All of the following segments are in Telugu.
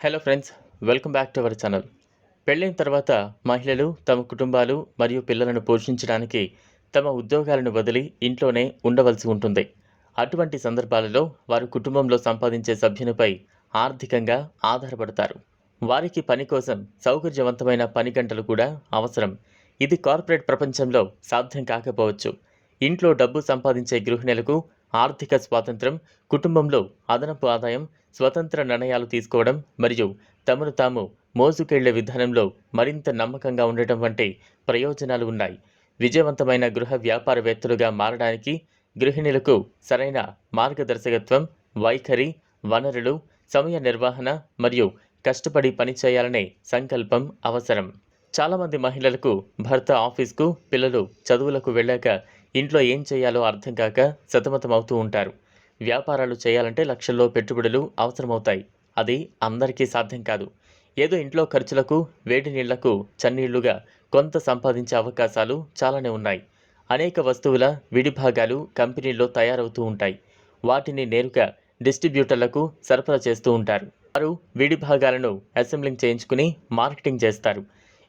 Hello friends welcome back to our channel పెళ్ళైన తర్వాత మహిళలు తమ కుటుంబాలు మరియు పిల్లలను పోషించడానికి తమ ఉద్యోగాలను వదిలి ఇంట్లోనే ఉండవలసి ఉంటుంది. అటువంటి సందర్భాలలో వారు కుటుంబంలో సంపాదించే సభ్యునిపై ఆర్థికంగా ఆధారపడతారు. వారికి పని కోసం సౌకర్యవంతమైన పని గంటలు కూడా అవసరం. ఇది కార్పొరేట్ ప్రపంచంలో సాధ్యం కాకపోవచ్చు. ఇంట్లో డబ్బు సంపాదించే గృహిణులకు ఆర్థిక స్వాతంత్రం కుటుంబంలో అదనపు ఆదాయం స్వతంత్ర నిర్ణయాలు తీసుకోవడం మరియు తమను తాము మోసుకెళ్ళే విధానంలో మరింత నమ్మకంగా ఉండటం వంటి ప్రయోజనాలు ఉన్నాయి. విజయవంతమైన గృహ వ్యాపారవేత్తలుగా మారడానికి గృహిణులకు సరైన మార్గదర్శకత్వం వైఖరి వనరులు సమయ నిర్వహణ మరియు కష్టపడి పనిచేయాలనే సంకల్పం అవసరం. చాలామంది మహిళలకు భర్త ఆఫీస్కు పిల్లలు చదువులకు వెళ్ళాక ఇంట్లో ఏం చేయాలో అర్థం కాక సతమతమవుతూ ఉంటారు. వ్యాపారాలు చేయాలంటే లక్షల్లో పెట్టుబడులు అవసరమవుతాయి. అది అందరికీ సాధ్యం కాదు. ఏదో ఇంట్లో ఖర్చులకు వేడి నీళ్ళకు చన్నీళ్ళుగా కొంత సంపాదించే అవకాశాలు చాలానే ఉన్నాయి. అనేక వస్తువుల విడిభాగాలు కంపెనీల్లో తయారవుతూ ఉంటాయి. వాటిని నేరుగా డిస్ట్రిబ్యూటర్లకు సరఫరా చేస్తూ ఉంటారు. వారు విడిభాగాలను అసెంబ్లింగ్ చేయించుకుని మార్కెటింగ్ చేస్తారు.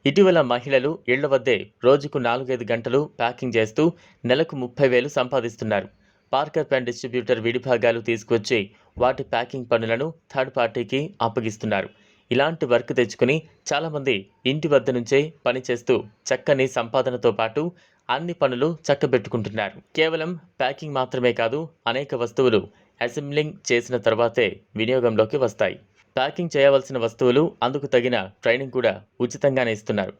ఇటీవల మహిళలు ఇళ్ళ వద్దే రోజుకు నాలుగైదు గంటలు ప్యాకింగ్ చేస్తూ నెలకు ముప్పై వేలు సంపాదిస్తున్నారు. పార్కర్ పెన్ డిస్ట్రిబ్యూటర్ విడిభాగాలు తీసుకొచ్చి వాటి ప్యాకింగ్ పనులను థర్డ్ పార్టీకి అప్పగిస్తున్నారు. ఇలాంటి వర్క్ తెచ్చుకుని చాలామంది ఇంటి వద్ద నుంచే పనిచేస్తూ చక్కని సంపాదనతో పాటు అన్ని పనులు చక్కబెట్టుకుంటున్నారు. కేవలం ప్యాకింగ్ మాత్రమే కాదు అనేక వస్తువులు అసెంబ్లింగ్ చేసిన తర్వాతే వినియోగంలోకి వస్తాయి. ప్యాకింగ్ చేయవలసిన వస్తువులు అందుకు తగిన ట్రైనింగ్ కూడా ఉచితంగానే ఇస్తున్నారు.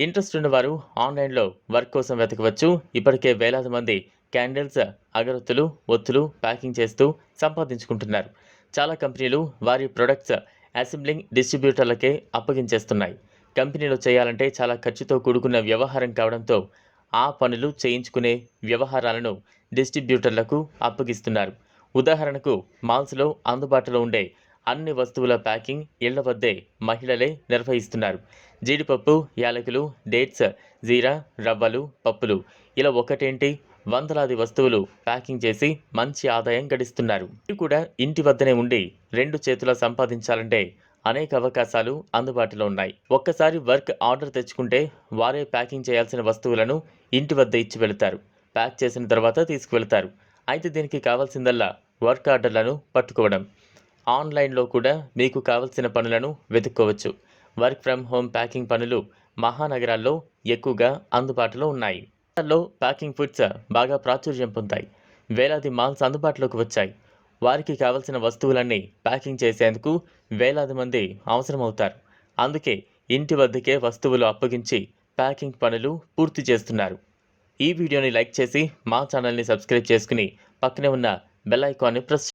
ఇంట్రెస్ట్ ఉన్నవారు ఆన్లైన్లో వర్క్ కోసం వెతకవచ్చు. ఇప్పటికే వేలాది మంది క్యాండిల్స్ అగరత్తులు ఒత్తులు ప్యాకింగ్ చేస్తూ సంపాదించుకుంటున్నారు. చాలా కంపెనీలు వారి ప్రొడక్ట్స్ అసెంబ్లింగ్ డిస్ట్రిబ్యూటర్లకే అప్పగించేస్తున్నాయి. కంపెనీలో చేయాలంటే చాలా ఖర్చుతో కూడుకున్న వ్యవహారం కావడంతో ఆ పనులు చేయించుకునే వ్యవహారాలను డిస్ట్రిబ్యూటర్లకు అప్పగిస్తున్నారు. ఉదాహరణకు మాల్స్లో అందుబాటులో ఉండే అన్ని వస్తువుల ప్యాకింగ్ ఇళ్ళ వద్దే మహిళలే నిర్వహిస్తున్నారు. జీడిపప్పు యాలకులు డేట్స్ జీరా రవ్వలు పప్పులు. ఇలా ఒకటేంటి? వందలాది వస్తువులు ప్యాకింగ్ చేసి మంచి ఆదాయం గడిస్తున్నారు. మీరు కూడా ఇంటి వద్దనే ఉండి రెండు చేతుల సంపాదించాలంటే అనేక అవకాశాలు అందుబాటులో ఉన్నాయి. ఒక్కసారి వర్క్ ఆర్డర్ తెచ్చుకుంటే వారే ప్యాకింగ్ చేయాల్సిన వస్తువులను ఇంటి వద్ద ఇచ్చి వెళతారు. ప్యాక్ చేసిన తర్వాత తీసుకువెళతారు. అయితే దీనికి కావాల్సిందల్లా వర్క్ ఆర్డర్లను పట్టుకోవడం. ఆన్లైన్లో కూడా మీకు కావలసిన పనులను వెతుక్కోవచ్చు. వర్క్ ఫ్రమ్ హోమ్ ప్యాకింగ్ పనులు మహానగరాల్లో ఎక్కువగా అందుబాటులో ఉన్నాయి. లో ప్యాకింగ్ ఫుడ్స్ బాగా ప్రాచుర్యం పొందాయి. వేలాది మాల్స్ అందుబాటులోకి వచ్చాయి. వారికి కావలసిన వస్తువులన్నీ ప్యాకింగ్ చేసేందుకు వేలాది మంది అవసరమవుతారు. అందుకే ఇంటి వద్దకే వస్తువులు అప్పగించి ప్యాకింగ్ పనులు పూర్తి చేస్తున్నారు. ఈ వీడియోని లైక్ చేసి మా ఛానల్ని సబ్స్క్రైబ్ చేసుకుని పక్కనే ఉన్న బెల్ ఐకాన్ని ప్రెస్